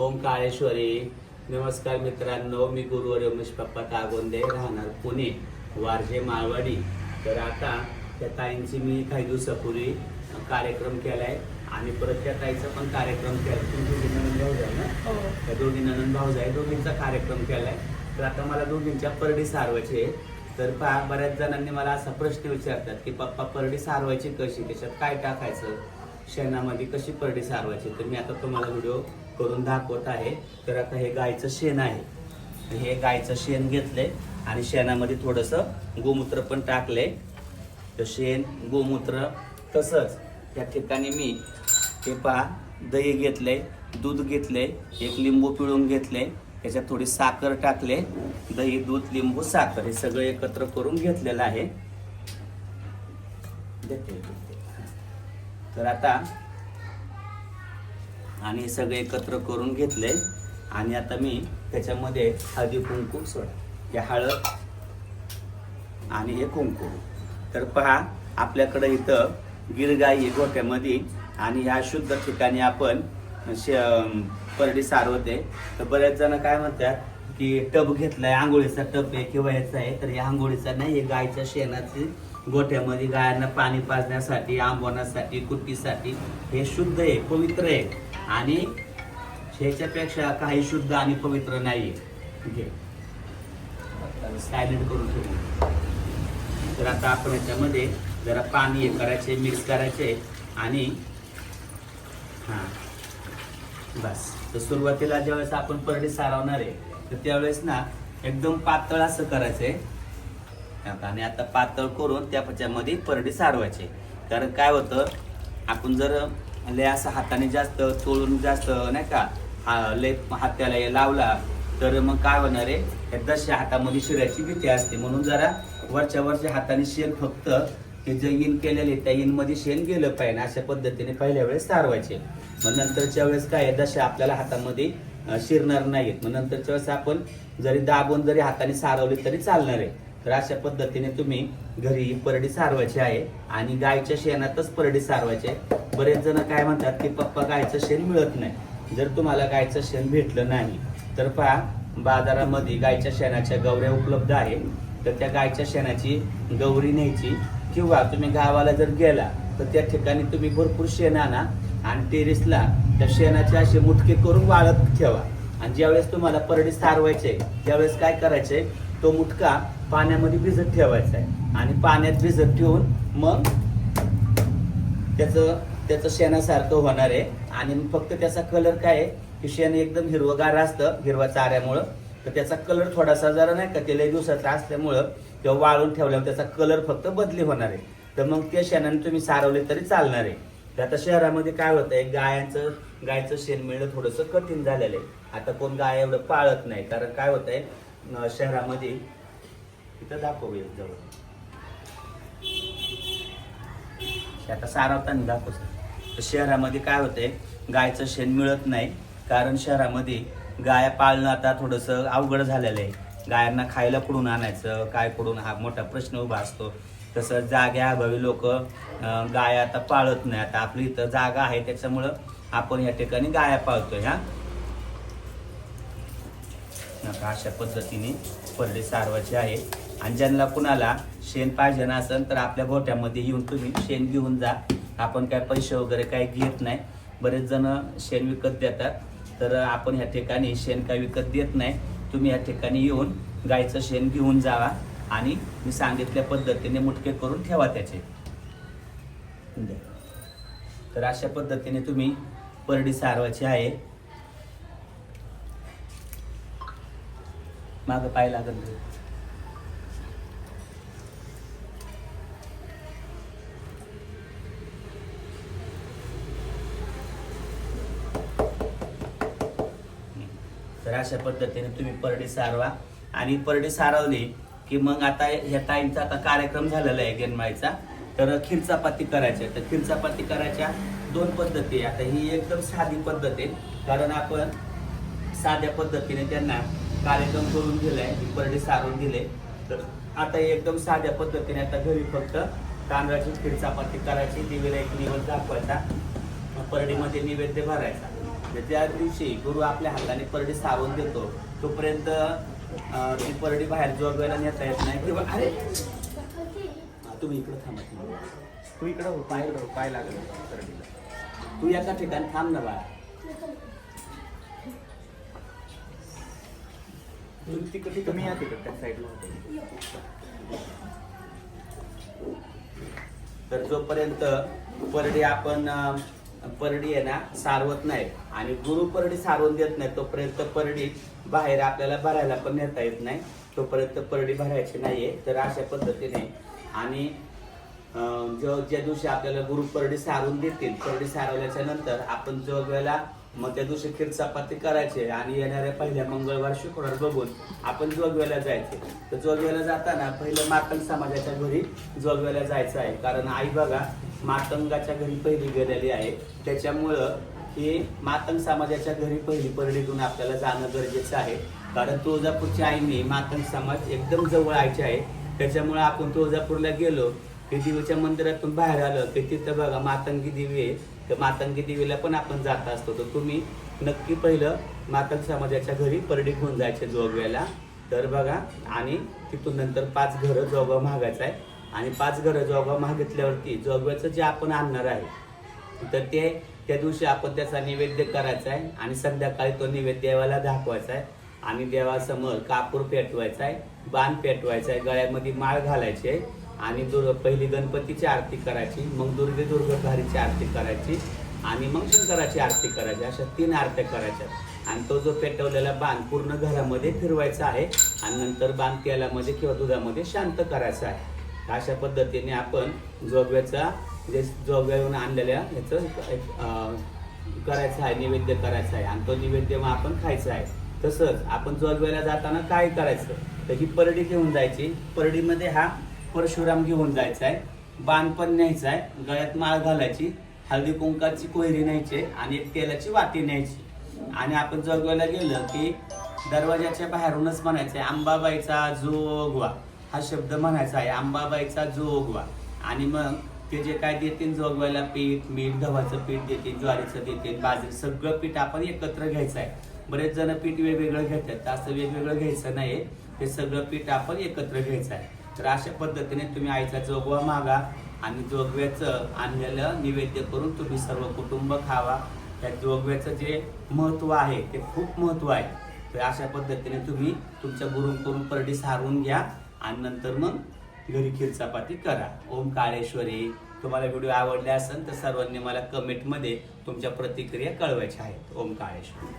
ओम काळेश्वरी. नमस्कार मित्रांनो मी गुरुवर रमेश पप्पा तागोंदे राहणार पुणे वारजे माळवाडी. तर आता त्या ताईंची मी काही दिवसापूर्वी कार्यक्रम केलाय. आणि परत त्या ताईचा पण कार्यक्रम केला तुमची ननंद भाऊ आहे ना? हो. त्या दोघी ननंद भाऊ आहे दोघींचा कार्यक्रम केलाय. तर आता मला दोघींच्या परडी सारवायची आहे. तर पहा बऱ्याच जणांनी मला असा प्रश्न विचारतात की पप्पा परडी सारवायची कशी? त्याच्यात काय टाकायचं? शेणामध्ये कशी परडी सारवायची? तर मी आता तुम्हाला व्हिडिओ करून दाखवत आहे. तर आता हे गायचं शेण आहे. हे गायचं शेण घेतलंय आणि शेणामध्ये थोडंसं गोमूत्र पण टाकलंय. तर शेण गोमूत्र तसंच त्या ठिकाणी मी हे पहा दही घेतलंय दूध घेतलंय एक लिंबू पिळून घेतलंय त्याच्यात थोडी साखर टाकले दही दूध लिंबू साखर हे सगळं एकत्र करून घेतलेलं आहे. देते, देते. तर आता आणि सगळे एकत्र करून घेतले. आणि आता मी त्याच्यामध्ये हळदी कुंकू सोडा. हे हळद आणि हे कुंकू. तर पहा आपल्याकडे इथं गिरगाई गोठ्यामध्ये आणि ह्या शुद्ध ठिकाणी आपण शे परडी सारवते. तर बरेच जण काय म्हणतात की टब घेतलाय आंघोळीचा टब आहे किंवा याचा आहे तर या आंघोळीचा नाही हे गायच्या शेणाची गोठ्यामध्ये गायांना पाणी पाजण्यासाठी आंबवण्यासाठी कुट्टीसाठी हे शुद्ध आहे पवित्र आहे. आणि ह्याच्यापेक्षा काही शुद्ध आणि पवित्र नाही. आहे? सायलेंट करून ठेवू. तर आता आपण याच्यामध्ये जरा पाणी हे करायचे मिक्स करायचे आणि हां. बस. तर सुरुवातीला ज्यावेळेस आपण परडी सारवणार आहे तर त्यावेळेस ना एकदम पातळ असं करायचं आहे. आणि आता पातळ करून त्या त्याच्यामध्ये परडी सारवायचे. कारण काय होतं आपण जर लय असं हाताने जास्त चोळून जास्त नाही का? हा लय हात्याला लावला तर मग काय होणार आहे? या दशा हातामध्ये शिरायची भीती असते. म्हणून जरा वरच्या वरच्या हाताने शेण फक्त हे जे इन केलेले त्या इनमध्ये शेण गेलं पाहिजे. अशा पद्धतीने पहिल्या वेळेस सारवायचे. मग नंतरच्या वेळेस काय दशा आपल्याला हातामध्ये शिरणार नाहीत. मग नंतरच्या वेळेस आपण जरी दाबून जरी हाताने सारवले तरी चालणार आहे. तर अशा पद्धतीने तुम्ही घरी परडी सारवायची आहे आणि गायच्या शेणातच परडी सारवायची आहे. बरेच जण काय म्हणतात की पप्पा गायचं शेण मिळत नाही. जर तुम्हाला गायचं शेण भेटलं नाही तर पहा बाजारामध्ये गायच्या शेणाच्या गवऱ्या उपलब्ध आहे तर त्या गायच्या शेणाची गौरी न्यायची. किंवा तुम्ही गावाला जर गेला तर त्या ठिकाणी तुम्ही भरपूर शेण आणा आणि टेरेसला त्या शेणाचे असे मुटके करून वाळत ठेवा. आणि ज्यावेळेस तुम्हाला परडी सारवायचे त्यावेळेस काय करायचंय तो मुटका पाण्यामध्ये भिजत ठेवायचं आहे. आणि पाण्यात भिजत ठेवून मग त्याचं त्याचं शेणासारखं होणार आहे. आणि मग फक्त त्याचा कलर काय आहे? की शेण एकदम हिरवगार असतं हिरवा चाऱ्यामुळं. तर त्याचा कलर थोडासा जरा नाही का ते दिवसाचा असल्यामुळं किंवा वाळून ठेवल्यावर त्याचा कलर फक्त बदली होणार आहे. तर मग त्या शेणाने तुम्ही सारवले तरी चालणार आहे. तर आता शहरामध्ये काय होतं आहे गायांचं गायचं शेण मिळणं थोडंसं कठीण झालेलं आहे. आता कोण गाय एवढं पाळत नाही. कारण काय होतंय? शहरामध्ये तिथं इथं दाखवूया जवळ. आता सारावताना दाखव सर. शहरामध्ये काय होतंय गायचं शेण मिळत नाही कारण शहरामध्ये गाया पाळणं आता थोडंसं अवघड झालेलं आहे. गायांना खायला कुठून आणायचं काय कुठून हा मोठा प्रश्न उभा असतो. तसं जाग्या अभावी लोक गाया आता पाळत नाही. आता आपली इथं जागा आहे त्याच्यामुळं आपण या ठिकाणी गाया पाळतो ह्या अशा पद्धतीने पडले सारवायचे आहे. आणि ज्यांना कुणाला शेण पाहिजे असेल तर आपल्या गोठ्यामध्ये येऊन तुम्ही शेण घेऊन जा. आपण काय पैसे वगैरे काही घेत नाही. बरेच जण शेण विकत देतात. तर आपण ह्या ठिकाणी शेण काय विकत देत नाही. तुम्ही या ठिकाणी येऊन गायचं शेण घेऊन जावा आणि मी सांगितल्या पद्धतीने मुटके करून ठेवा त्याचे. तर अशा पद्धतीने तुम्ही परडी सारवायची आहे. मागं पाय लागत तर अशा पद्धतीने तुम्ही परडी सारवा. आणि परडी सारवली की मग आता ह्या ताईंचा आता कार्यक्रम झालेला आहे गेनमाळीचा तर खीर चपाती करायच्या तर खीर चपाती करायच्या दोन पद्धती आहे. आता ही एकदम साधी पद्धत आहे. कारण आपण साध्या पद्धतीने त्यांना कार्यक्रम करून दिलाय ही परडी सारून दिले. तर आता एकदम साध्या पद्धतीने आता घरी फक्त तांदळाची खीर चपाती करायची. दिवेला एक निवड दाखवायचा. परडीमध्ये निवेद्य भरायचा. तर त्या दिवशी गुरु आपल्या हाताने परडी सारून देतो तोपर्यंत ती परडी बाहेर जोगवायला नेता येत नाही किंवा अरे तुम्ही इकडे थांबत नाही तू इकडं हो पाय इकडं हो, पाय लागलं परडीला. तू एका ठिकाणी थांब ना बाळा. तिकडे या तिकडे त्या साईडला होते. तर जोपर्यंत परडी आपण परडी आहे ना सारवत नाही. आणि गुरु परडी सारवून देत नाही तोपर्यंत परडी बाहेर आपल्याला भरायला पण नेता येत नाही. तोपर्यंत परडी भरायची नाहीये तर अशा पद्धतीने. आणि जो ज्या दिवशी आपल्याला गुरु परडी सारून देतील परडी सारवल्याच्या नंतर आपण जो वेळेला मग त्या दिवशी खीर चपाती करायचे आणि येणाऱ्या पहिल्या मंगळवार शुक्रवार बघून आपण जोगव्याला जायचे. तर जोगव्याला जाताना पहिलं मातंग समाजाच्या घरी जोगव्याला जायचं आहे. कारण आई बघा मातंगाच्या घरी पहिली गेलेली आहे. त्याच्यामुळं ही मातंग समाजाच्या घरी पहिली परडीतून आपल्याला जाणं गरजेचं आहे. कारण तुळजापूरच्या आईने मातंग समाज एकदम जवळ आयचे आहे. त्याच्यामुळे आपण तुळजापूरला गेलो की देवीच्या मंदिरातून बाहेर आलं की तिथं बघा मातंगी देवी आहे. तर मातंगी देवीला पण आपण जात असतो. तर तुम्ही नक्की पहिलं मातंग समाजाच्या घरी परडी घेऊन जायचे जोगव्याला. तर बघा आणि तिथून नंतर पाच घरं जोगवा मागायचं आहे. आणि पाच घरं जोगवा मागितल्यावरती जोगव्याचं जे आपण आणणार आहे तर ते त्या दिवशी आपण त्याचा नैवेद्य करायचा आहे आणि संध्याकाळी तो नैवेद्य देवाला दाखवायचा आहे. आणि देवासमोर कापूर पेटवायचा आहे बाण पेटवायचा आहे गळ्यामध्ये माळ घालायची आहे आणि दुर्ग पहिली गणपतीची आरती करायची मग दुर्गे दुर्गधारीची आरती करायची आणि मग शंकराची आरती करायची. अशा तीन आरत्या करायच्या. आणि तो जो पेटवलेला बाण पूर्ण घरामध्ये फिरवायचा आहे आणि नंतर बाण तेलामध्ये किंवा दुधामध्ये शांत करायचा आहे. अशा पद्धतीने आपण जोगव्याचा जे जोगव्यावरून आणलेल्या ह्याचं एक, करायचं आहे नैवेद्य करायचं आहे. आणि तो नैवेद्य मग आपण खायचा आहे. तसंच आपण जोगव्याला जाताना काय करायचं? तर ही परडी घेऊन जायची. परडीमध्ये हा परशुराम घेऊन जायचा आहे. बाण पण न्यायचा आहे. गळ्यात माळ घालायची. हळदी कुंकाची कोयरी न्यायची आणि एक तेलाची वाटी न्यायची. आणि आपण जोगव्याला गेलं की दरवाजाच्या बाहेरूनच म्हणायचं आहे आंबाबाईचा जोगवा. हा शब्द म्हणायचा आहे आंबाबाईचा जोगवा. आणि मग ते जे काय देतील जोगव्याला पीठ मीठ गव्हाचं पीठ देतील ज्वारीचं देतील बाजरी सगळं पीठ आपण एकत्र घ्यायचं आहे. बरेच जण पीठ वेगवेगळं घेतात तर असं वेगवेगळं घ्यायचं नाही ते सगळं पीठ आपण एकत्र घ्यायचं आहे. तर अशा पद्धतीने तुम्ही आईचा जोगवा मागा आणि जोगव्याचं आणलेलं निवेद्य करून तुम्ही सर्व कुटुंब खावा. त्या जोगव्याचं जे महत्त्व आहे ते खूप महत्त्व आहे. तर अशा पद्धतीने तुम्ही तुमच्या गुरुंकडून परडी सारून घ्या. आणि नंतर मग घरी खीर चपाती करा. ओम काळेश्वरी. तुम्हाला व्हिडिओ आवडले असेल तर सर्वांनी मला कमेंटमध्ये तुमच्या प्रतिक्रिया कळवायच्या आहेत. ओम काळेश्वरी.